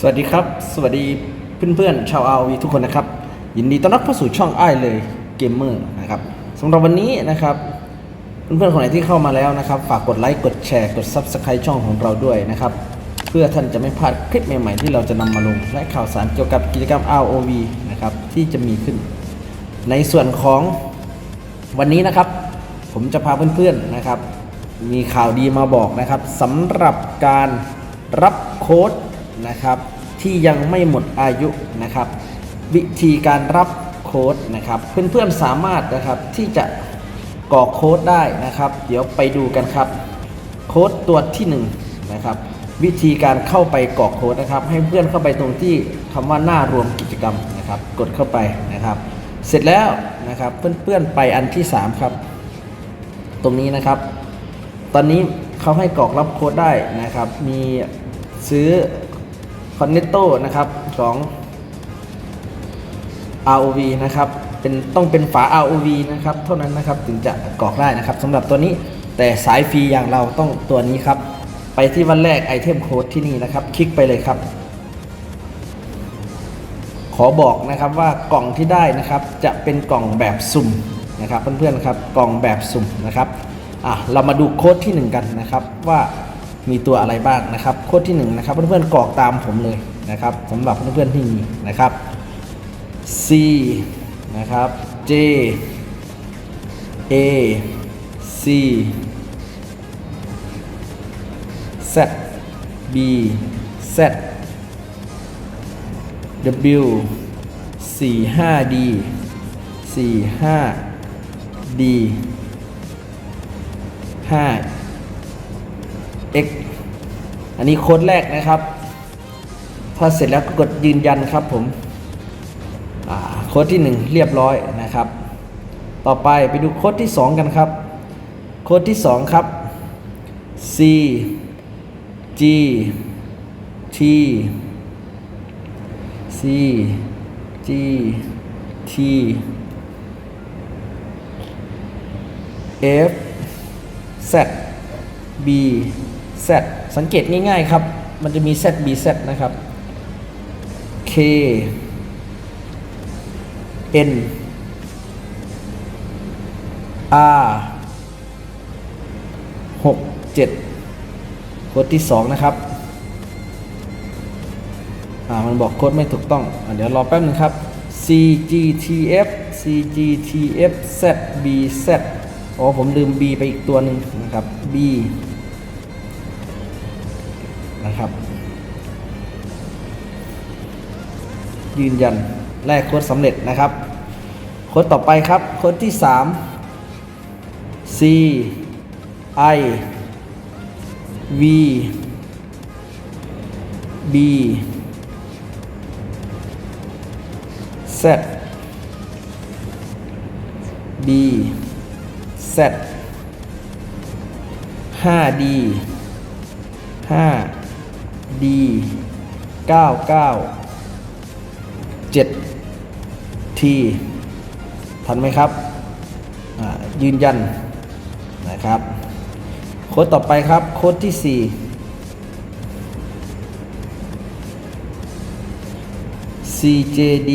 สวัสดีครับ สวัสดีเพื่อนๆชาวอาวีทุกคนนะครับ ยินดีต้อนรับเข้าสู่ช่องไอ้เลยเกมเมอร์นะครับสำหรับวันนี้นะครับ เพื่อนๆคนไหนที่เข้ามาแล้วนะครับ ฝากกดไลค์กดแชร์กด Subscribe ช่องของเราด้วยนะครับ เพื่อท่านจะไม่พลาดคลิปใหม่ๆที่เราจะนำมาลง และข่าวสารเกี่ยวกับกิจกรรม ROV นะครับที่จะมีขึ้น ในส่วนของวันนี้นะครับ ผมจะพาเพื่อนๆนะครับ มีข่าวดีมาบอกนะครับสำหรับการรับโค้ด นะครับที่ยังไม่หมดอายุนะครับ วิธีการรับโค้ดนะครับ เพื่อนๆสามารถนะครับที่จะกรอกโค้ดได้นะครับ เดี๋ยวไปดูกันครับ โค้ดตัวที่1นงนะครับวิธีการเข้าไปกรอกโค้ดนะครับ ให้เพื่อนเข้าไปตรงที่คำว่าหน้ารวมกิจกรรมนะครับ กดเข้าไปนะครับ เสร็จแล้วนะครับเพื่อนๆไปอันที่ 3 ครับ ตรงนี้นะครับ ตอนนี้เขาให้กรอกรับโค้ดได้นะครับ มีซื้อ คอนเนตโตนะครับของ ROV นะครับเป็นต้องเป็นฝา ROV นะครับเท่านั้นนะครับถึงจะกรอกได้นะครับสำหรับตัวนี้แต่สายฟรีอย่างเราต้องตัวนี้ครับ ไปที่วันแรกไอเทมโค้ดที่นี่นะครับ คลิกไปเลยครับ ขอบอกนะครับว่ากล่องที่ได้นะครับจะเป็นกล่องแบบสุ่มนะครับเพื่อนๆครับกล่องแบบสุ่มนะครับอะเรามาดูโค้ดที่ 1 กันนะครับว่า มีตัวอะไรบ้างนะครับโค้ดที่1นะครับเพื่อนๆกรอกตามผมเลยนะครับสำหรับเพื่อนๆที่มีนะครับ C นะครับ J A C Z B Z W 4 5 D 4 5 D 5 X อันนี้โค้ดแรกนะครับ พอเสร็จแล้วก็กดยืนยันครับผมโค้ดที่ 1 เรียบร้อยนะครับ ต่อไปไปดูโค้ดที่ 2 กันครับ โค้ดที่ 2 ครับ C G T C G T F Z B Z สังเกตง่ายๆครับ มันจะมี Z B Z นะครับ K N R หกเจ็ดโค้ดที่สองนะครับ อ่า มันบอกโค้ดไม่ถูกต้องอะเดี๋ยวรอแป๊บนึงครับ CGTF CGTF ZBZ อ๋อ ผมลืม B ไปอีกตัวหนึ่งนะครับ B นะครับ ยืนยันแลกโค้ดสำเร็จนะครับ โค้ดต่อไปครับ โค้ดที่ 3 C I V B Z B Z 5 D 99 7 T ทันไหมครับ ยืนยันนะครับ โค้ดต่อไปครับ โค้ดที่ 4 CJD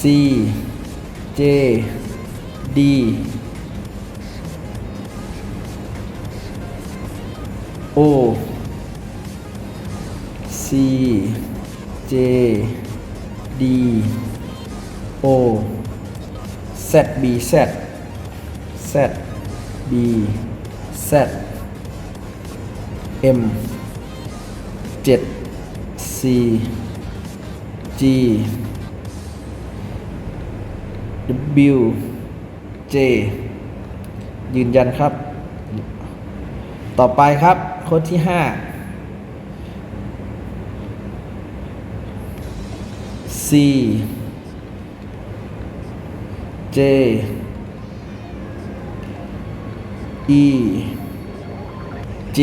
CJD O C J D O Z B Z Z B Z M 7 C G W J ยืนยันครับ ต่อไปครับ โค้ดที่ 5 C J E G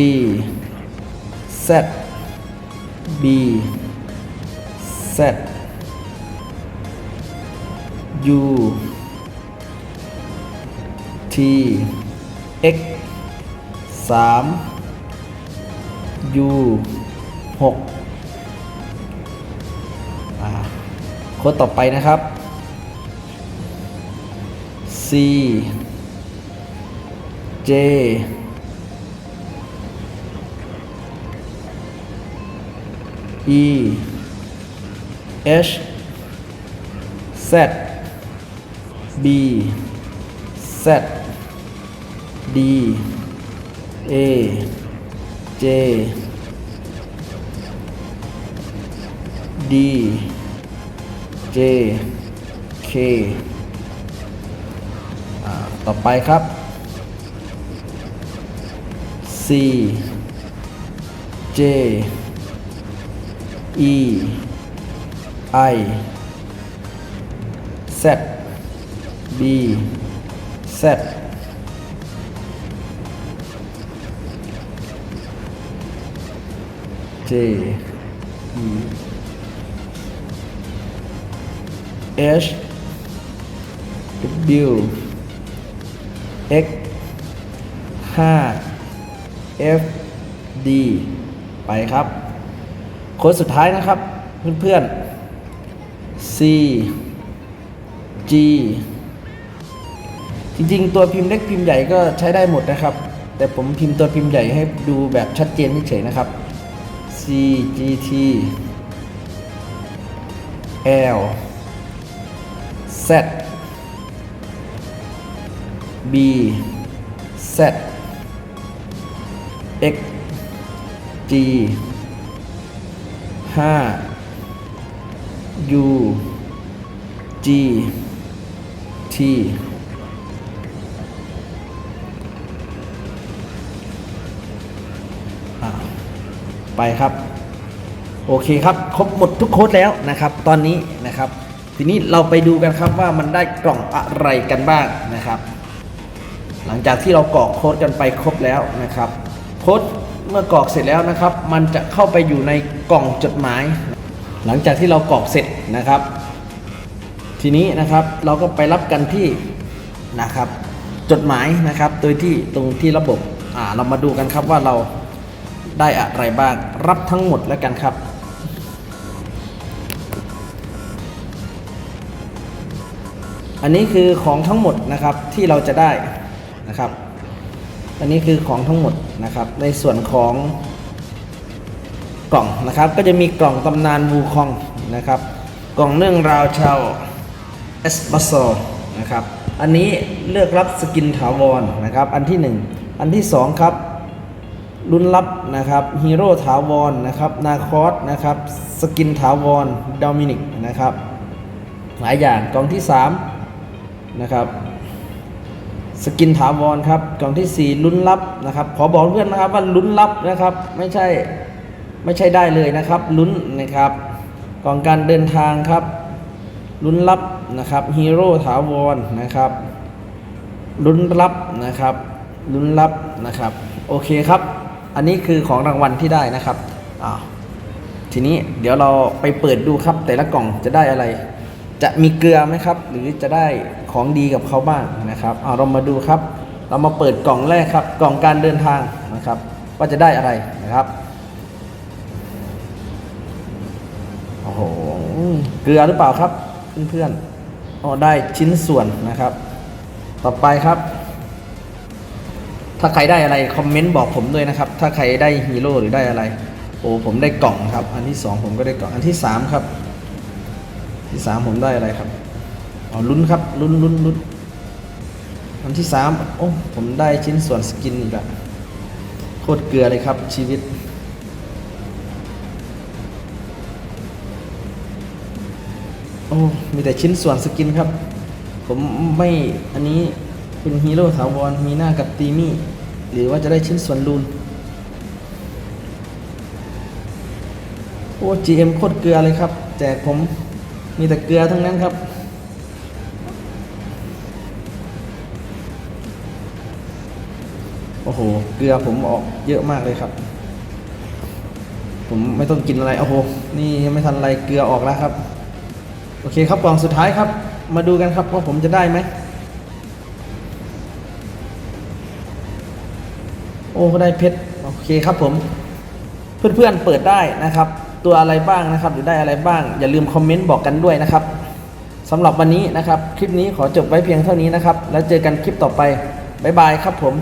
Z B Z U T X 3 U หกอ่า ค้ดต่อไปนะครับ C J E H Z B Z D A J D J K ต่อไปครับ C J E I Z B Z J E H W X 5 F D ไปครับโค้ดสุดท้ายนะครับ เพื่อนๆ C G จริงๆ ตัวพิมพ์เล็กพิมพ์ใหญ่ก็ใช้ได้หมดนะครับ แต่ผมพิมพ์ตัวพิมพ์ใหญ่ให้ดูแบบชัดเจนเฉยๆนะครับ C G T L Z B Z X G 5 U G T ไปครับ โอเคครับ ครบหมดทุกโค้ดแล้วนะครับ ตอนนี้นะครับ ทีนี้เราไปดูกันครับว่ามันได้กล่องอะไรกันบ้างนะครับ หลังจากที่เรากรอกโค้ดกันไปครบแล้วนะครับ โค้ดเมื่อกรอกเสร็จแล้วนะครับ มันจะเข้าไปอยู่ในกล่องจดหมาย หลังจากที่เรากรอกเสร็จนะครับ ทีนี้นะครับเราก็ไปรับกันที่นะครับ จดหมายนะครับ โดยที่ตรงที่ระบบอ่าเรามาดูกันครับว่าเราได้อะไรบ้างรับทั้งหมดแล้วกันครับ อันนี้คือของทั้งหมดนะครับที่เราจะได้นะครับ อันนี้คือของทั้งหมดนะครับ ในส่วนของกล่องนะครับ ก็จะมีกล่องตำนานวูคองนะครับ กล่องเรื่องราวชาวเอสบัสโซนะครับ อันนี้เลือกรับสกินถาวรนะครับ อันที่ 1 อันที่ 2 ครับลุ้นลับนะครับฮีโร่ถาวรนะครับนาคอสนะครับสกินถาวรดอมินิกนะครับหลายอย่างกล่องที่ 3 นะครับสกินถาวรครับกล่องทีสี่ 4 ลุ้นลับนะครับขอบอกเพื่อนนะครับว่าลุ้นลับนะครับ ไม่ใช่ไม่ใช่ได้เลยนะครับ ลุ้นนะครับกล่องการเดินทางครับ ลุ้นลับนะครับฮีโร่ถาวรนะครับ ลุ้นลับนะครับ ลุ้นลับนะครับ โอเคครับ อันนี้คือของรางวัลที่ได้นะครับอ้าวทีนี้เดี๋ยวเราไปเปิดดูครับ แต่ละกล่องจะได้อะไร จะมีเกลือไหมครับ หรือจะได้ของดีกับเขาบ้างนะครับเอาเรามาดูครับ เรามาเปิดกล่องแรกครับ กล่องการเดินทางนะครับ ว่าจะได้อะไรนะครับโอ้โหเกลือหรือเปล่าครับเพื่อนๆอ๋อได้ชิ้นส่วนนะครับ ต่อไปครับ ถ้าใครได้อะไรคอมเมนต์บอกผมด้วยนะครับ ถ้าใครได้ฮีโร่หรือได้อะไรโอ้ผมได้กล่องครับ อันที่สองผมก็ได้กล่องอันที่สามครับ ที่สามผมได้อะไรครับอ๋อลุ้นครับลุ้นลุ้นลุ้นอันที่สามโอ้ผมได้ชิ้นส่วนสกินอีกแล้วโคตรเกลือเลยครับชีวิต โอ้มีแต่ชิ้นส่วนสกินครับ ผมไม่อันนี้เป็นฮีโร่ถาวรมีหน้ากับตีมี่ หรือว่าจะได้ชิ้นส่วนลูนโอ้ GM โคตรเกลือเลยครับ แจกผม มีแต่เกลือทั้งนั้นครับ โอ้โห เกลือผมออกเยอะมากเลยครับ ผมไม่ต้องกินอะไร โอ้โห นี่ไม่ทันอะไรเกลือออกแล้วครับ โอเคครับกล่องสุดท้ายครับ มาดูกันครับว่าผมจะได้ไหม โอ้ ได้เพชร โอเคครับผม เพื่อนๆเปิดได้นะครับ ตัวอะไรบ้างนะครับหรือได้อะไรบ้าง อย่าลืมคอมเมนต์บอกกันด้วยนะครับสำหรับวันนี้นะครับ คลิปนี้ขอจบไว้เพียงเท่านี้นะครับ แล้วเจอกันคลิปต่อไปบ๊ายบายครับผม